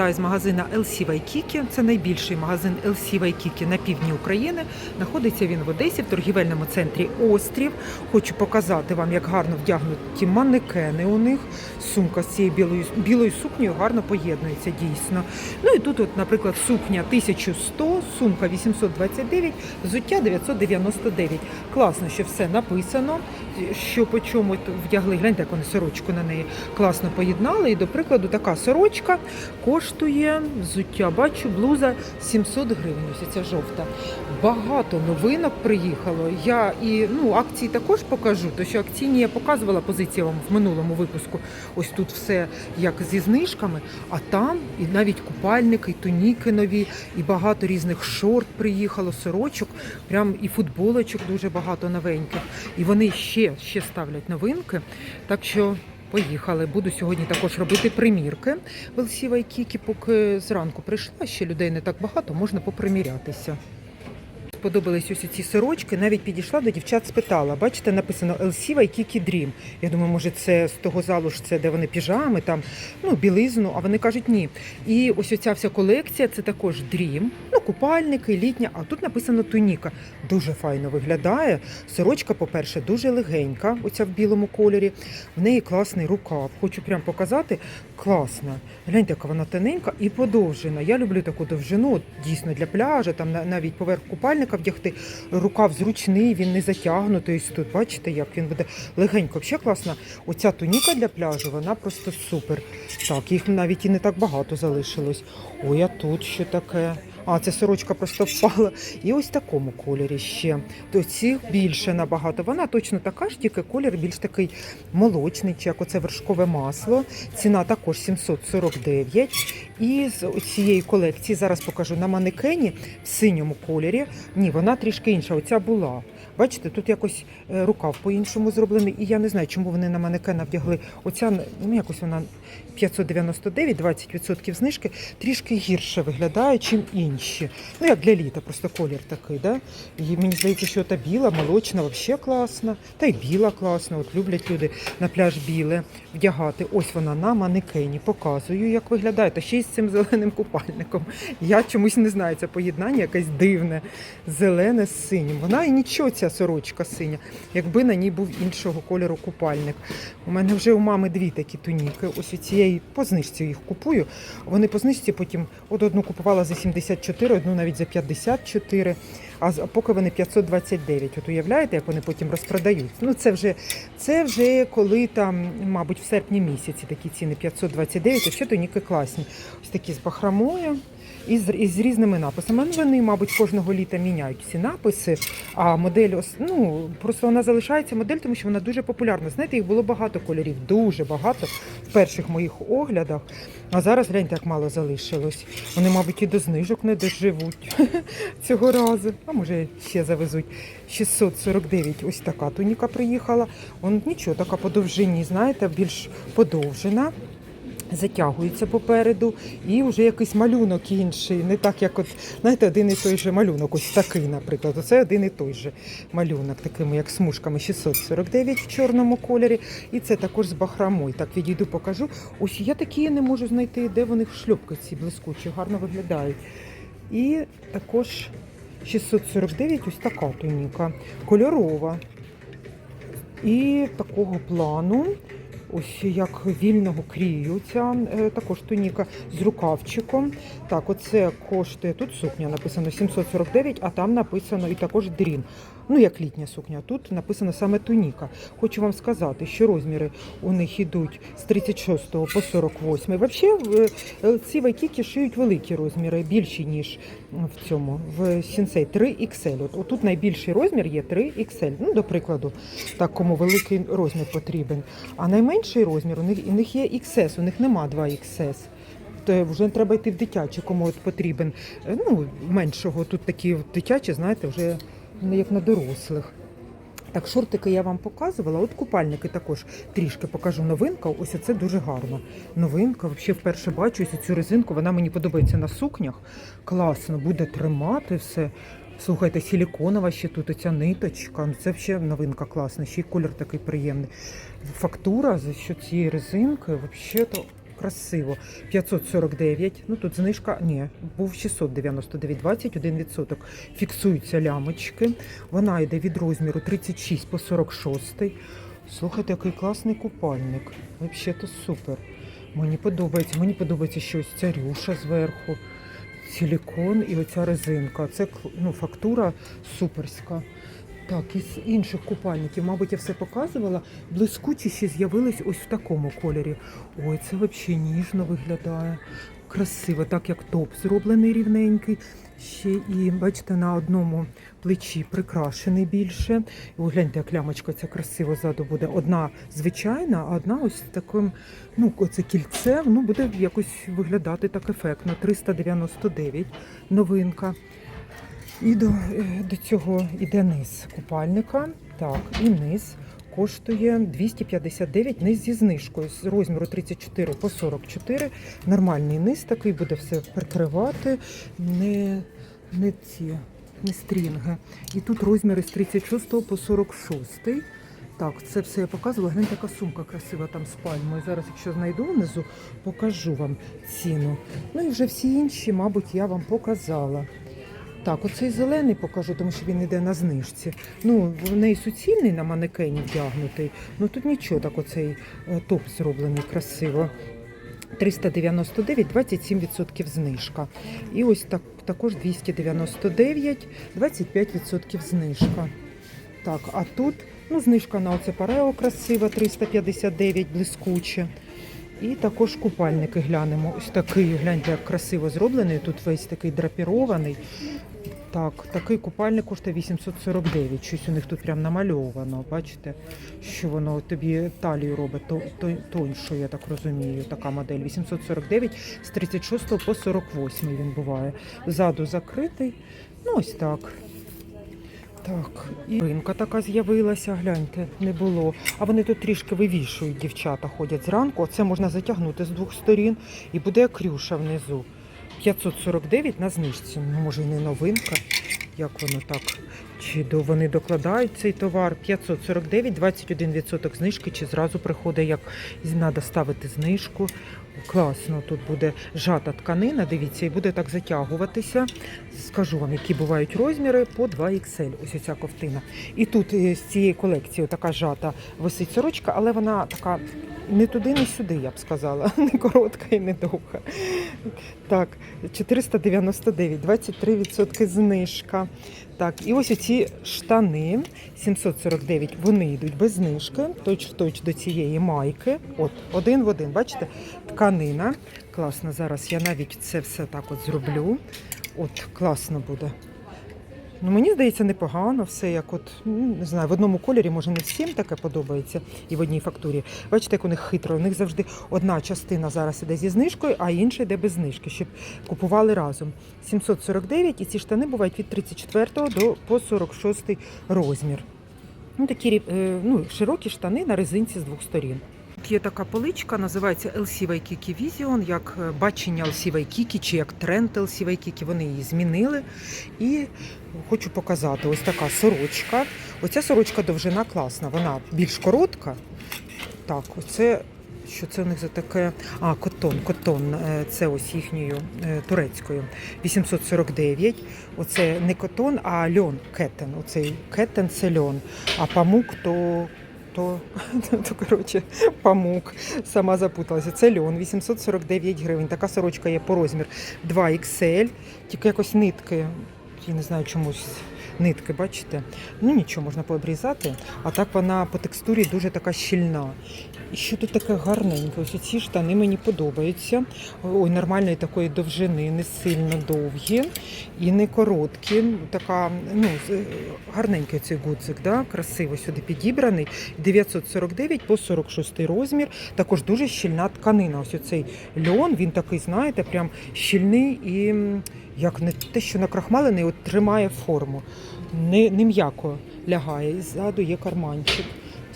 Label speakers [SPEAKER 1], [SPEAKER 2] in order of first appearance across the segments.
[SPEAKER 1] вітаю з магазина LC Waikiki. Це найбільший магазин LC Waikiki на півдні України. Знаходиться він в Одесі в торгівельному центрі Острів. Хочу показати вам, як гарно вдягнуті манекени у них. Сумка з цією білою, білою сукнею гарно поєднується дійсно. Ну і тут, от, наприклад, сукня 1100, сумка 829, взуття 999. Класно, що все написано, що по чому вдягли. Гляньте, як вони сорочку на неї класно поєднали. І, до прикладу, така сорочка коштує взуття. Бачу, блуза 700 гривень. Ось ця жовта. Багато новинок приїхало. Я і ну, акції також покажу, то що акційні я показувала позиції вам в минулому випуску. Ось тут все як зі знижками, а там і навіть купальники, і туніки нові, і багато різних шорт приїхало, сорочок, прям і футболочок дуже багато новеньких. І вони ще, ще ставлять новинки. Так що Поїхали. Буду сьогодні також робити примірки в LC Waikiki, поки зранку прийшла, ще людей не так багато, можна попримірятися. Сподобались ось ці сорочки, навіть підійшла до дівчат, спитала. Бачите, написано LC Waikiki Dream. Я думаю, може, це з того залу ж це, де вони піжами, там, ну, білизну, а вони кажуть ні. І ось оця вся колекція це також Dream, ну, купальники, літня, а тут написано туніка. Дуже файно виглядає. Сорочка, по-перше, дуже легенька, оця в білому кольорі. В неї класний рукав. Хочу прям показати. Класна. Гляньте, яка вона тоненька і подовжена. Я люблю таку довжину, дійсно для пляжа, там на- навіть поверх купальника вдягти. Рукав зручний, він не затягнутий. Ось тут бачите, як він буде легенько. Ще класна. Оця туніка для пляжу, вона просто супер. Так, їх навіть і не так багато залишилось. Ой, а тут що таке? А, це сорочка просто впала. І ось в такому кольорі ще. То цих більше набагато. Вона точно така ж, тільки колір більш такий молочний, чи як оце вершкове масло. Ціна також 749. І з цієї колекції зараз покажу на манекені в синьому кольорі. Ні, вона трішки інша. Оця була. Бачите, тут якось е, рукав по-іншому зроблений. І я не знаю, чому вони на манекена вдягли. Оця ну якось вона 599, 20% знижки, трішки гірше виглядає, чим інші. Ну, як для літа, просто колір такий, да? І мені здається, що та біла, молочна, взагалі класна. Та й біла класна. От люблять люди на пляж біле вдягати. Ось вона на манекені. Показую, як виглядає. Та ще й з цим зеленим купальником. Я чомусь не знаю, це поєднання якесь дивне, зелене з синім. Вона і нічого, ця сорочка синя, якби на ній був іншого кольору купальник. У мене вже у мами дві такі туніки. Ось у і по знижці їх купую. Вони по знижці потім от одну купувала за 74, одну навіть за 54. А поки вони 529. От уявляєте, як вони потім розпродають. Ну це вже це вже коли там, мабуть, в серпні місяці такі ціни 529, а ще туніки класні. Ось такі з бахромою. І з, і з різними написами. Ну, вони, мабуть, кожного літа міняють ці написи. А модель, ну просто вона залишається модель, тому що вона дуже популярна. Знаєте, їх було багато кольорів, дуже багато в перших моїх оглядах. А зараз гляньте, як мало залишилось. Вони, мабуть, і до знижок не доживуть цього разу. А може ще завезуть. 649. Ось така туніка приїхала. Он нічого, така по довжині, знаєте, більш подовжена. Затягується попереду, і вже якийсь малюнок інший. Не так, як от, знаєте, один і той же малюнок, ось такий, наприклад. Оце один і той же малюнок, такими як смужками 649 в чорному кольорі. І це також з бахромою. Так, відійду, покажу. Ось я такі не можу знайти, де вони в шльопки ці блискучі, гарно виглядають. І також 649 ось така туніка, кольорова. І такого плану. Ось як вільного крію ця е, також туніка з рукавчиком. Так, оце коштує тут сукня написано 749, а там написано і також дрім. Ну, як літня сукня. Тут написано саме туніка. Хочу вам сказати, що розміри у них йдуть з 36 по 48. Взагалі, е, ці вайкіки шиють великі розміри, більші, ніж в цьому, в Сінсей 3XL. От, отут найбільший розмір є 3XL. Ну, до прикладу, так, кому великий розмір потрібен. А найменший розмір у них, у них є XS, у них нема 2XS. То вже треба йти в дитячий, кому от потрібен. е, Ну, меншого. Тут такі дитячі, знаєте, вже не як на дорослих. Так, шортики я вам показувала. От купальники також трішки покажу. Новинка. Ось це дуже гарно. Новинка. Взагалі вперше бачу ось цю резинку. Вона мені подобається на сукнях. Класно, буде тримати все. Слухайте, силіконова ще тут оця ниточка. Ну, Це взагалі новинка класна. Ще й колір такий приємний. Фактура за що цієї резинки, взагалі то красиво. 549, ну тут знижка, ні, був 699, 21%. Фіксуються лямочки. Вона йде від розміру 36 по 46. Слухайте, який класний купальник. Взагалі то супер. Мені подобається. Мені подобається щось ця рюша зверху, силікон і оця резинка. Це ну, фактура суперська. Так, із інших купальників, мабуть, я все показувала. Блискучі ще з'явились ось в такому кольорі. Ой, це взагалі ніжно виглядає. Красиво, так як топ зроблений рівненький. Ще і, бачите, на одному плечі прикрашений більше. І гляньте, як лямочка ця красиво ззаду буде. Одна звичайна, а одна ось таким, ну, оце кільце, ну, буде якось виглядати так ефектно. 399 новинка. І до, е, до цього іде низ купальника. Так, і низ коштує 259 низ зі знижкою з розміру 34 по 44. Нормальний низ такий буде все прикривати, не, не ці, не стрінги. І тут розміри з 36 по 46. Так, це все я показувала. Гляньте, яка сумка красива там з пальмою. Зараз, якщо знайду внизу, покажу вам ціну. Ну і вже всі інші, мабуть, я вам показала. Так, оцей зелений покажу, тому що він йде на знижці. Ну, в неї суцільний на манекені вдягнутий. Ну тут нічого, так оцей е, топ зроблений красиво. 399, 27% знижка. І ось так, також 299, 25% знижка. Так, а тут ну, знижка на оце парео красива, 359, блискуче. І також купальники глянемо. Ось такий, гляньте, як красиво зроблений. Тут весь такий драпірований. Так, такий купальник коштує 849. Щось у них тут прям намальовано. Бачите, що воно тобі талію робить то, то, тоньшу, я так розумію. Така модель. 849 з 36 по 48 він буває. Ззаду закритий. Ну ось так. Так, і ринка така з'явилася, гляньте, не було. А вони тут трішки вивішують, дівчата ходять зранку. Оце можна затягнути з двох сторін і буде крюша внизу. 549 на знижці. Ну, може, і не новинка. Як воно так? Чи до вони докладають цей товар? 549, 21% знижки, чи зразу приходить, як треба ставити знижку. Класно, тут буде жата тканина, дивіться, і буде так затягуватися. Скажу вам, які бувають розміри по 2XL. Ось оця ковтина. І тут е, з цієї колекції така жата висить сорочка, але вона така не туди, не сюди, я б сказала. Не коротка і не довга. Так, 499, 23% знижка. Так, і ось оці штани 749, вони йдуть без знижки, точ в точ до цієї майки. От, один в один, бачите? Тканина. Класно, зараз я навіть це все так от зроблю. От, класно буде. Ну, мені здається, непогано, все як от, ну, не знаю, в одному кольорі, може, не всім таке подобається і в одній фактурі. Бачите, як у них хитро. У них завжди одна частина зараз іде зі знижкою, а інша йде без знижки, щоб купували разом. 749 і ці штани бувають від 34 до по 46 розмір. Ну, такі е, ну, широкі штани на резинці з двох сторін. Є така поличка, називається LC Waikiki Vision, як е, бачення LC Waikiki, чи як тренд LC Waikiki. Вони її змінили. І хочу показати ось така сорочка. Оця сорочка довжина класна, вона більш коротка. Так, оце. Що це у них за таке? А, котон, котон, е, це ось їхньою е, турецькою. 849. Оце не котон, а льон, кетен. Оцей кетен це льон. А памук то. То, то, коротше, памук. Сама запуталася. Це льон, 849 гривень. Така сорочка є по розмір 2XL. Тільки якось нитки. Я не знаю чомусь нитки, бачите? Ну нічого, можна пообрізати. А так вона по текстурі дуже така щільна. І що тут таке гарненьке? Ось ці штани мені подобаються. Ой, нормальної такої довжини, не сильно довгі і не короткі. Така, ну, гарненький цей гудзик, да? красиво сюди підібраний. 949 по 46 розмір. Також дуже щільна тканина. Ось оцей льон, він такий, знаєте, прям щільний і як не те, що накрахмалений, от тримає форму. Не, не м'яко лягає. І ззаду є карманчик.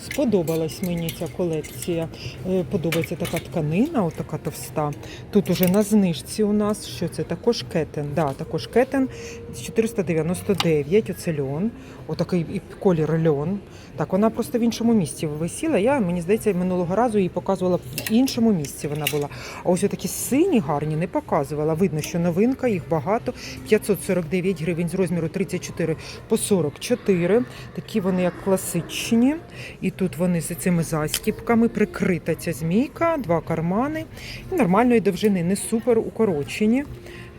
[SPEAKER 1] Сподобалась мені ця колекція. Е, Подобається така тканина, отака товста. Тут уже на знижці у нас, що це також кетен. Да, також кетен 499, оце льон. Отакий колір льон. Так, вона просто в іншому місці висіла. Я, мені здається, минулого разу її показувала в іншому місці вона була. А ось такі сині гарні не показувала. Видно, що новинка, їх багато. 549 гривень з розміру 34 по 44. Такі вони як класичні. І тут вони з цими застіпками прикрита ця змійка, два кармани. І нормальної довжини, не супер укорочені.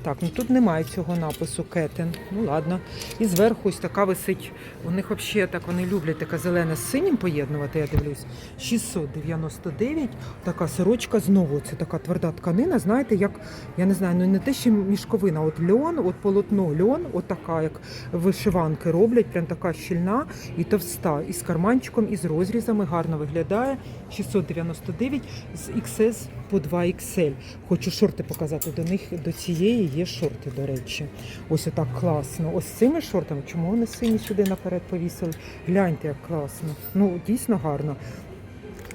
[SPEAKER 1] Так, ну тут немає цього напису кетен. Ну ладно. І зверху ось така висить. У них взагалі так вони люблять така зелена з синім поєднувати, я дивлюсь. 699. Така сорочка знову. Це така тверда тканина. Знаєте, як я не знаю, ну не те, що мішковина, от льон, от полотно льон, от така, як вишиванки роблять, прям така щільна і товста. І з карманчиком, і з розрізами гарно виглядає. 699 з XS по 2XL. Хочу шорти показати. До них до цієї є шорти, до речі. Ось отак класно. Ось цими шортами. Чому вони сині сюди наперед повісили? Гляньте, як класно. Ну, дійсно гарно.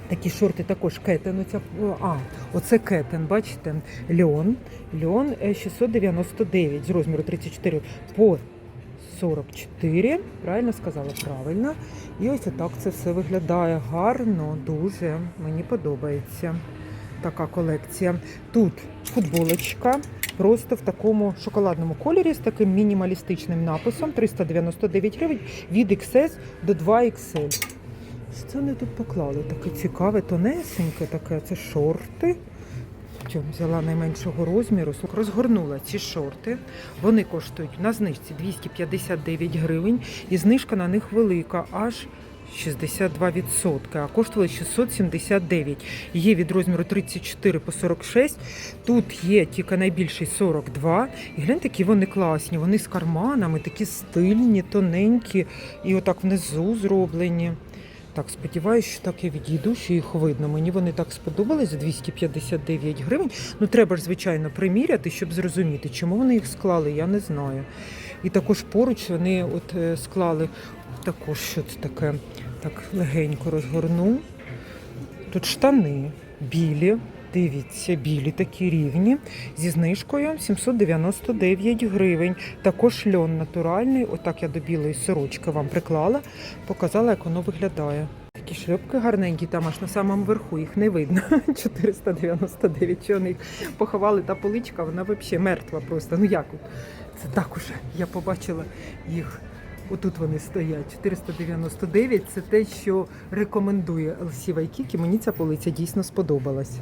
[SPEAKER 1] Такі шорти також кетен. Оця, а, оце кетен, бачите? Льон. Льон е, 699 з розміру 34 по 44. Правильно сказала? Правильно. І ось отак це все виглядає гарно, дуже. Мені подобається така колекція. Тут футболочка. Просто в такому шоколадному кольорі з таким мінімалістичним написом 399 гривень від XS до 2XL. Що вони тут поклали? Таке цікаве, тонесеньке таке. Це шорти. Чому взяла найменшого розміру. Розгорнула ці шорти. Вони коштують на знижці 259 гривень. І знижка на них велика, аж 62%, а коштували 679. Є від розміру 34 по 46. Тут є тільки найбільший 42. І гляньте, які вони класні. Вони з карманами, такі стильні, тоненькі, і отак внизу зроблені. Так, сподіваюся, що так я відійду, що їх видно. Мені вони так сподобались за 259 гривень. Ну, треба ж, звичайно, приміряти, щоб зрозуміти, чому вони їх склали, я не знаю. І також поруч вони от е, склали також що це таке. Так легенько розгорну. Тут штани білі. Дивіться, білі такі рівні зі знижкою 799 гривень. Також льон натуральний. Отак я до білої сорочки вам приклала, показала, як воно виглядає. Такі шльопки гарненькі, там аж на самому верху їх не видно. 499. Що вони їх поховали, та поличка, вона взагалі мертва просто. Ну як? Це так уже. Я побачила їх. Отут вони стоять. 499 це те, що рекомендує LC Waikiki. Мені ця полиця дійсно сподобалась.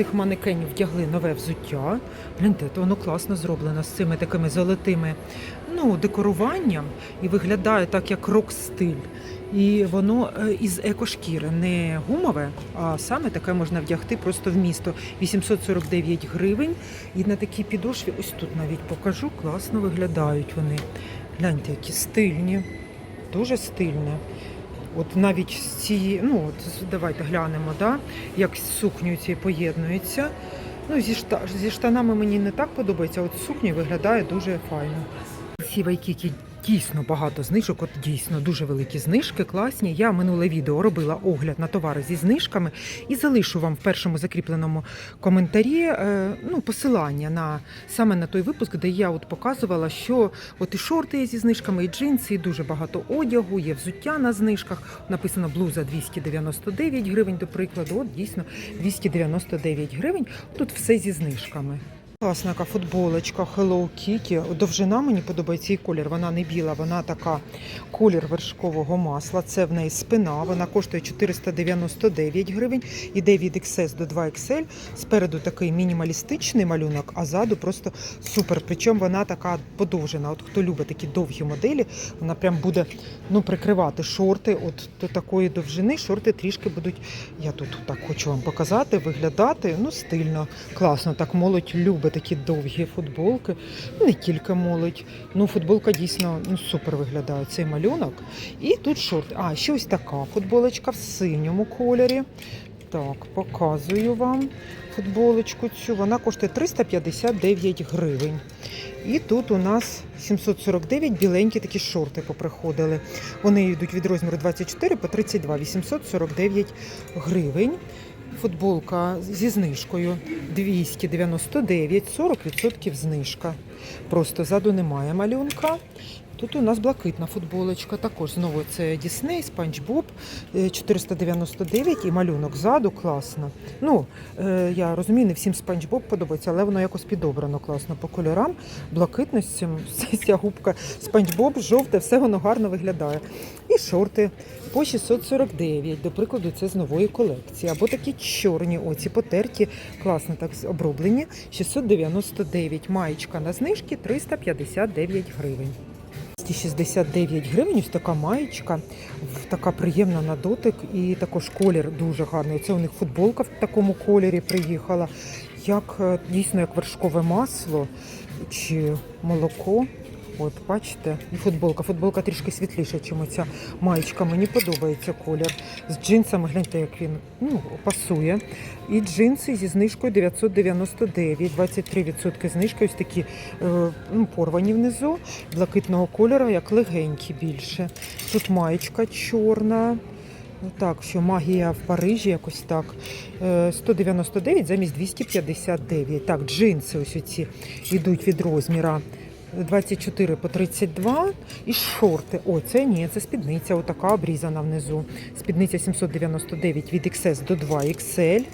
[SPEAKER 1] Цих манекенів вдягли нове взуття. Гляньте, то воно класно зроблено з цими такими золотими ну, декоруванням і виглядає так, як рок-стиль. І воно е, із екошкіри, не гумове, а саме таке можна вдягти просто в місто. 849 гривень. І на такій підошві, ось тут навіть покажу, класно виглядають вони. Гляньте, які стильні, дуже стильні. От навіть з цієї, ну от давайте глянемо, да, як з сукнею цією поєднується. Ну, зі, зі штанами мені не так подобається, а от з виглядає дуже файно. Ці вайкіки дійсно багато знижок, от дійсно дуже великі знижки, класні. Я минуле відео робила огляд на товари зі знижками і залишу вам в першому закріпленому коментарі е, ну, посилання на саме на той випуск, де я от показувала, що от і шорти є зі знижками, і джинси, і дуже багато одягу, є взуття на знижках. Написано блуза 299 гривень, до прикладу. От дійсно 299 гривень. Тут все зі знижками. Класна яка футболочка Hello Kitty. Довжина мені подобається і колір. Вона не біла, вона така колір вершкового масла. Це в неї спина. Вона коштує 499 гривень. Іде від XS до 2XL. Спереду такий мінімалістичний малюнок, а ззаду просто супер. Причому вона така подовжена. От хто любить такі довгі моделі, вона прям буде ну, прикривати шорти. От до такої довжини шорти трішки будуть. Я тут так хочу вам показати, виглядати. Ну, стильно, класно. Так молодь любить такі довгі футболки. Не тільки молодь. Ну, футболка дійсно ну, супер виглядає цей малюнок. І тут шорти. А, ще ось така футболочка в синьому кольорі. Так, показую вам футболочку цю. Вона коштує 359 гривень. І тут у нас 749 біленькі такі шорти поприходили. Вони йдуть від розміру 24 по 32, 849 гривень. Футболка зі знижкою 299, 40% знижка. Просто ззаду немає малюнка. Тут у нас блакитна футболочка. Також знову це Дісней, Спанч Боб 499 і малюнок ззаду класно. Ну, е, я розумію, не всім Спанч Боб подобається, але воно якось підобрано класно по кольорам. Блакитно ця губка Спанч Боб, жовте, все воно гарно виглядає. І шорти по 649, до прикладу, це з нової колекції. Або такі чорні, оці потерті, класно так оброблені. 699 маєчка на знижки 359 гривень. 269 гривень, ось така маєчка, така приємна на дотик і також колір дуже гарний. Це у них футболка в такому кольорі приїхала, як е, дійсно як вершкове масло чи молоко. От, бачите, і футболка. Футболка трішки світліша, ніж ця маєчка. Мені подобається колір. З джинсами, гляньте, як він ну, пасує. І джинси зі знижкою 999, 23% знижки, ось такі е, ну, порвані внизу, блакитного кольору, як легенькі більше. Тут маєчка чорна. Ну, Так, що магія в Парижі якось так. Е, 199 замість 259. Так, джинси ось оці йдуть від розміра 24 по 32 і шорти. О, це ні, це спідниця, отака обрізана внизу. Спідниця 799 від XS до 2XL.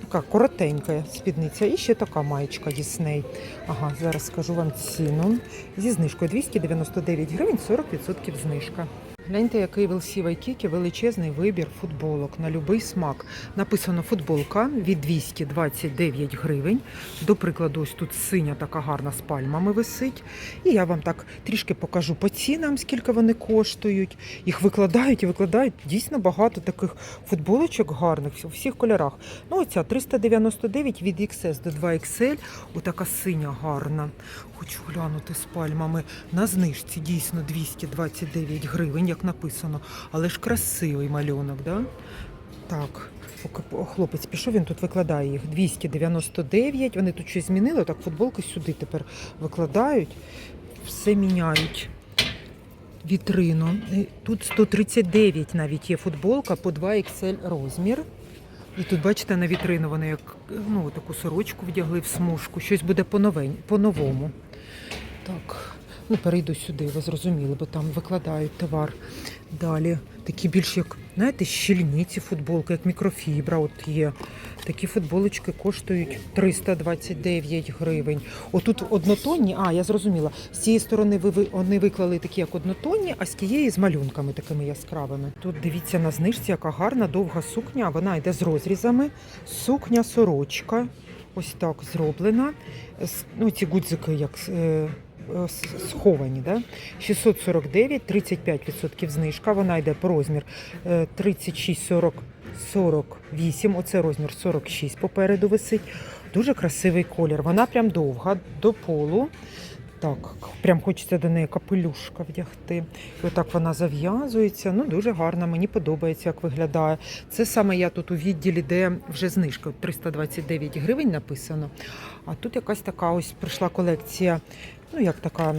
[SPEAKER 1] Така коротенька спідниця. І ще така маєчка Дісней. Ага, зараз скажу вам ціну. Зі знижкою 299 гривень, 40% знижка. Гляньте, який в LC Waikiki величезний вибір футболок на будь-який смак. Написано футболка від 229 гривень. До прикладу, ось тут синя така гарна з пальмами висить. І я вам так трішки покажу по цінам, скільки вони коштують. Їх викладають і викладають дійсно багато таких футболочок гарних у всіх кольорах. Ну, оця 399 від XS до 2XL. Отака синя гарна. Хочу глянути з пальмами. На знижці дійсно 229 гривень, як написано. Але ж красивий малюнок, да? Так, хлопець пішов, він тут викладає їх 299. Вони тут щось змінили, так футболки сюди тепер викладають, все міняють. Вітрину. Тут 139 навіть є футболка по 2 XL розмір. І тут, бачите, на вітрину вони як ну, таку сорочку вдягли в смужку. Щось буде по-новому. Так, ну перейду сюди, ви зрозуміли, бо там викладають товар. Далі такі більш як, знаєте, щільні ці футболки, як мікрофібра. От є. Такі футболочки коштують 329 гривень. Отут однотонні, а я зрозуміла. З цієї сторони вони виклали такі, як однотонні, а з тієї з малюнками такими яскравими. Тут дивіться на знижці, яка гарна довга сукня. Вона йде з розрізами. Сукня сорочка. Ось так зроблена. Ну, ці гудзики як е, е, сховані. Да? 649, 35% знижка. Вона йде по розмір е, 36, 40, 48. Оце розмір 46 попереду висить. Дуже красивий колір. Вона прям довга до полу. Так, прям хочеться до неї капелюшка вдягти. І отак вона зав'язується. Ну, дуже гарна, мені подобається, як виглядає. Це саме я тут у відділі, де вже знижка 329 гривень написано. А тут якась така ось прийшла колекція, ну як така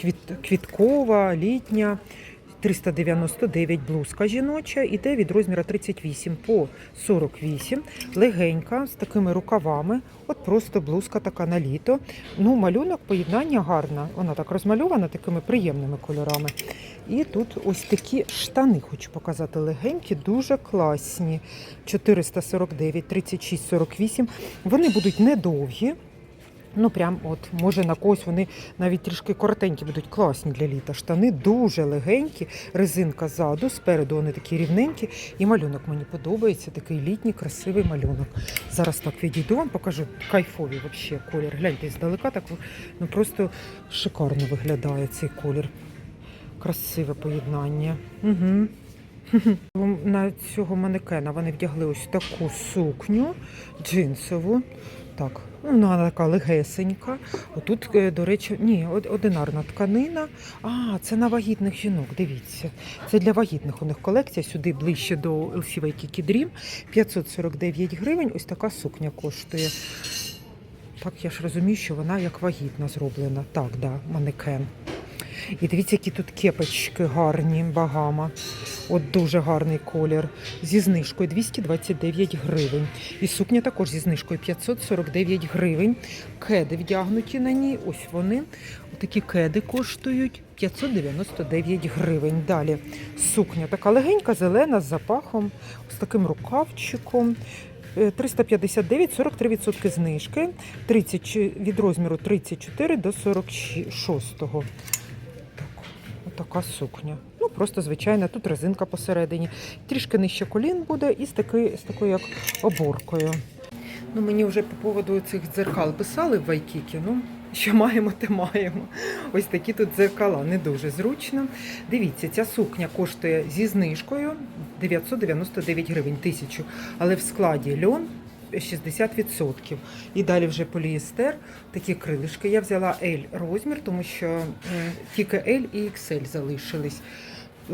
[SPEAKER 1] квіт, квіткова, літня. 399 блузка жіноча, іде від розміру 38 по 48, легенька, з такими рукавами. От просто блузка така на літо. Ну, малюнок, поєднання гарна. Вона так розмальована такими приємними кольорами. І тут ось такі штани, хочу показати, легенькі, дуже класні. 449, 36, 48. Вони будуть недовгі. Ну, прям от, може на когось вони навіть трішки коротенькі будуть класні для літа. Штани дуже легенькі, резинка ззаду, спереду вони такі рівненькі. І малюнок мені подобається, такий літній, красивий малюнок. Зараз так відійду, вам покажу кайфовий вообще колір. Гляньте, здалека так ну, просто шикарно виглядає цей колір. Красиве поєднання. Угу. На цього манекена вони вдягли ось таку сукню джинсову. так. Ну, Вона така легесенька. Отут, е, до речі, ні, одинарна тканина. А, це на вагітних жінок. Дивіться. Це для вагітних у них колекція. Сюди ближче до LC Waikiki Dream. 549 гривень. Ось така сукня коштує. Так, я ж розумію, що вона як вагітна зроблена. Так, да, манекен. І дивіться, які тут кепочки гарні, багама. От дуже гарний колір. Зі знижкою 229 гривень. І сукня також зі знижкою 549 гривень. Кеди вдягнуті на ній. Ось вони. Такі кеди коштують 599 гривень. Далі сукня така легенька, зелена з запахом, з таким рукавчиком. Е, 359, 43% знижки, 30, від розміру 34 до 46. Так, отака сукня. Ну, просто звичайна, тут резинка посередині. Трішки нижче колін буде і з, таки, з такою як оборкою. Ну, мені вже по поводу цих дзеркал писали в Вайкікі. Ну, що маємо, те маємо. Ось такі тут дзеркала, не дуже зручно. Дивіться, ця сукня коштує зі знижкою 999 гривень, тисячу, але в складі льон 60%. І далі вже поліестер, такі крилишки. Я взяла L розмір, тому що тільки L і XL залишились.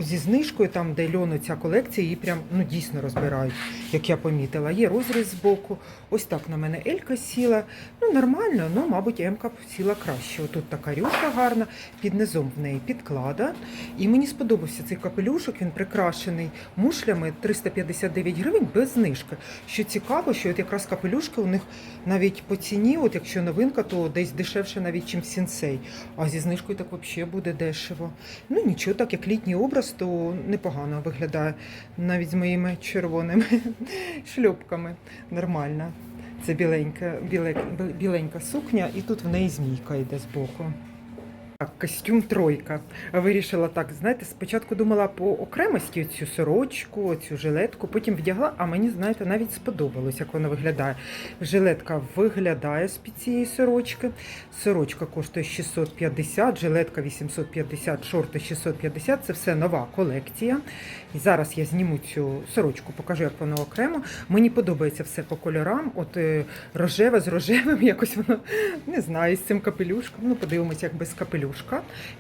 [SPEAKER 1] Зі знижкою, там, де льону ця колекція, її прям ну, дійсно розбирають, як я помітила. Є розріз з боку. Ось так на мене Елька сіла. Ну, нормально, ну, мабуть, Емка сіла краще. Отут така рюшка гарна, під низом в неї підклада. І мені сподобався цей капелюшок, він прикрашений мушлями 359 гривень без знижки. Що цікаво, що от якраз капелюшки у них навіть по ціні, от якщо новинка, то десь дешевше навіть, чим сінсей. А зі знижкою так взагалі буде дешево. Ну нічого, так як літній образ, то непогано виглядає навіть з моїми червоними шльопками. Нормально. Це біленька, біле, біленька сукня, і тут в неї змійка йде збоку. Костюм тройка. Вирішила так, знаєте, спочатку думала по окремості цю сорочку, цю жилетку, потім вдягла, а мені, знаєте, навіть сподобалось, як вона виглядає. Жилетка виглядає з-під цієї сорочки. Сорочка коштує 650, жилетка 850, шорти 650. Це все нова колекція. І зараз я зніму цю сорочку, покажу, як воно окремо. Мені подобається все по кольорам. От е, рожеве з рожевим, якось воно не знаю, з цим капелюшком. Ну, подивимося, як без капелюшка.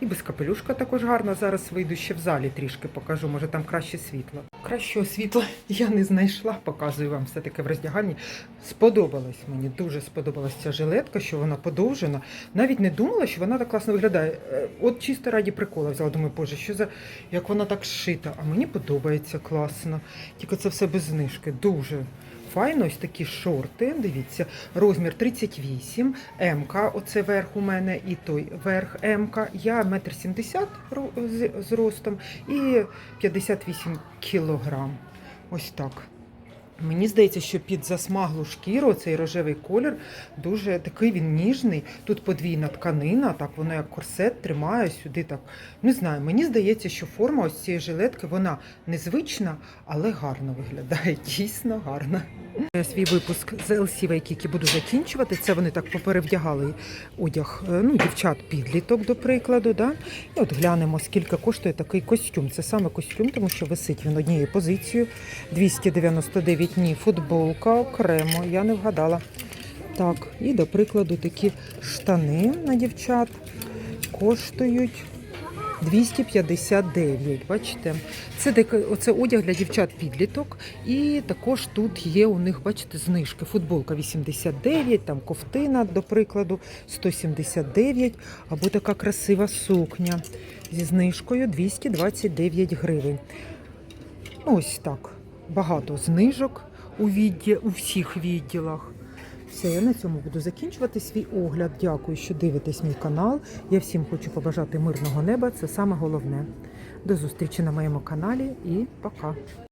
[SPEAKER 1] І без капелюшка також гарно. Зараз вийду ще в залі трішки покажу, може там краще світло. Кращого світла я не знайшла, показую вам все-таки в роздягальні. Сподобалась мені, дуже сподобалась ця жилетка, що вона подовжена. Навіть не думала, що вона так класно виглядає. Е, От чисто раді прикола взяла. Думаю, боже, що за як вона так шита. А мені подобається класно. Тільки це все без знижки. Дуже файно. Ось такі шорти. Дивіться, розмір 38, МК, оце верх у мене, і той верх МК. Я 1,70 м з- ростом і 58 кілограм. Ось так. Мені здається, що під засмаглу шкіру цей рожевий колір дуже такий він ніжний. Тут подвійна тканина, так воно як корсет тримає сюди. Так не знаю. Мені здається, що форма ось цієї жилетки вона незвична, але гарно виглядає. Дійсно гарно. Я свій випуск з LC Waikiki буду закінчувати. Це вони так поперевдягали одяг е, ну, дівчат підліток, до прикладу. Да? І от глянемо, скільки коштує такий костюм. Це саме костюм, тому що висить він однією позицією. 299 дні. Футболка окремо, я не вгадала. Так, і до прикладу такі штани на дівчат коштують 259. Бачите, це оце одяг для дівчат підліток. І також тут є у них, бачите, знижки. Футболка 89, там ковтина, до прикладу, 179, або така красива сукня зі знижкою 229 гривень. Ось так. Багато знижок у, відді... у всіх відділах. Все, я на цьому буду закінчувати свій огляд. Дякую, що дивитесь мій канал. Я всім хочу побажати мирного неба. Це саме головне. До зустрічі на моєму каналі і пока.